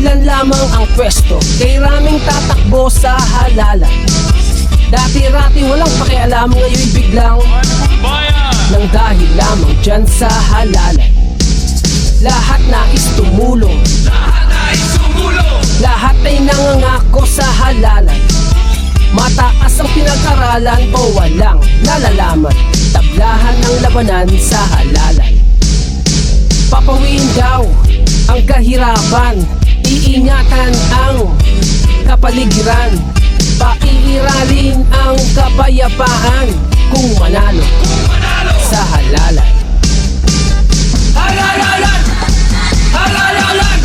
ilan lamang ang pwesto. Kay raming tatakbo sa halalan. Dati-rati walang pakialam Ngayon biglang Nang dahil lamang dyan sa halalan. Lahat nais tumulong. Lahat ay nangangako sa halalan. Mataas ang pinag-aralan o walang nalalaman. Tablahan ng labanan sa halalan kahirapan Iingatan ang kapaligiran Paiiralin ang kapayapaan Kung manalo sa halalan Halalalan! Halalalan!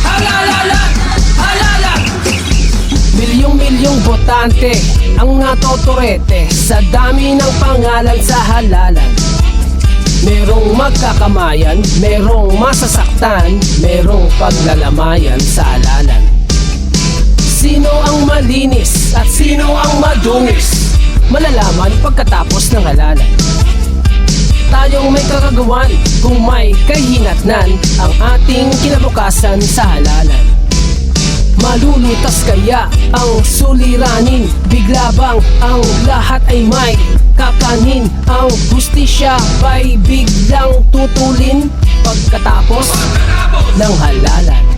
Halalalan! Halalan! Milyong-milyong botante ang natotorete Sa dami ng pangalan sa halalan Merong magkakamayan, merong masasaktan Merong paglalamayan sa halalan Sino ang malinis at sino ang madungis? Malalaman pagkatapos ng halalan. Tayong may kakagawan kung may kahinatnan Ang ating kinabukasan sa halalan Malulutas kaya ang suliranin. Bigla bang ang lahat ay may kakanin? Ang hustisya ba'y biglang tutulin? Pagkatapos ng halalan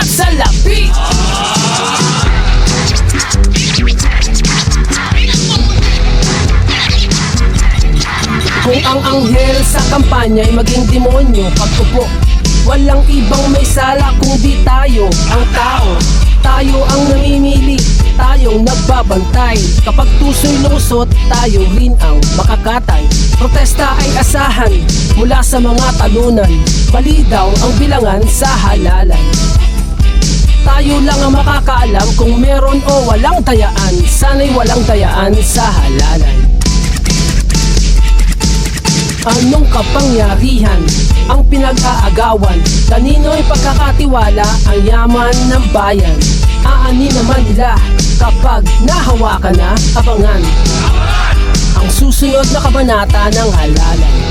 at salapi Kung ang anghel sa kampanya ay maging demonyo Pagtupo Walang ibang may sala kundi tayo ang tao. Tayo ang namimili, tayong nagbabantay. Kapag tuso'y lusot, tayo rin ang makakatay. Protesta ay asahan mula sa mga talunan. Mali daw ang bilangan sa halalan tayo lang ang makakaalam kung meron o walang dayaan Sana'y walang dayaan sa halalan. Anong kapangyarihan ang pinag-aagawan? Kanino'y pagkakatiwala ang yaman ng bayan? Aani naman nila kapag nahawakan na abangan. Ang susunod na kabanata ng halalan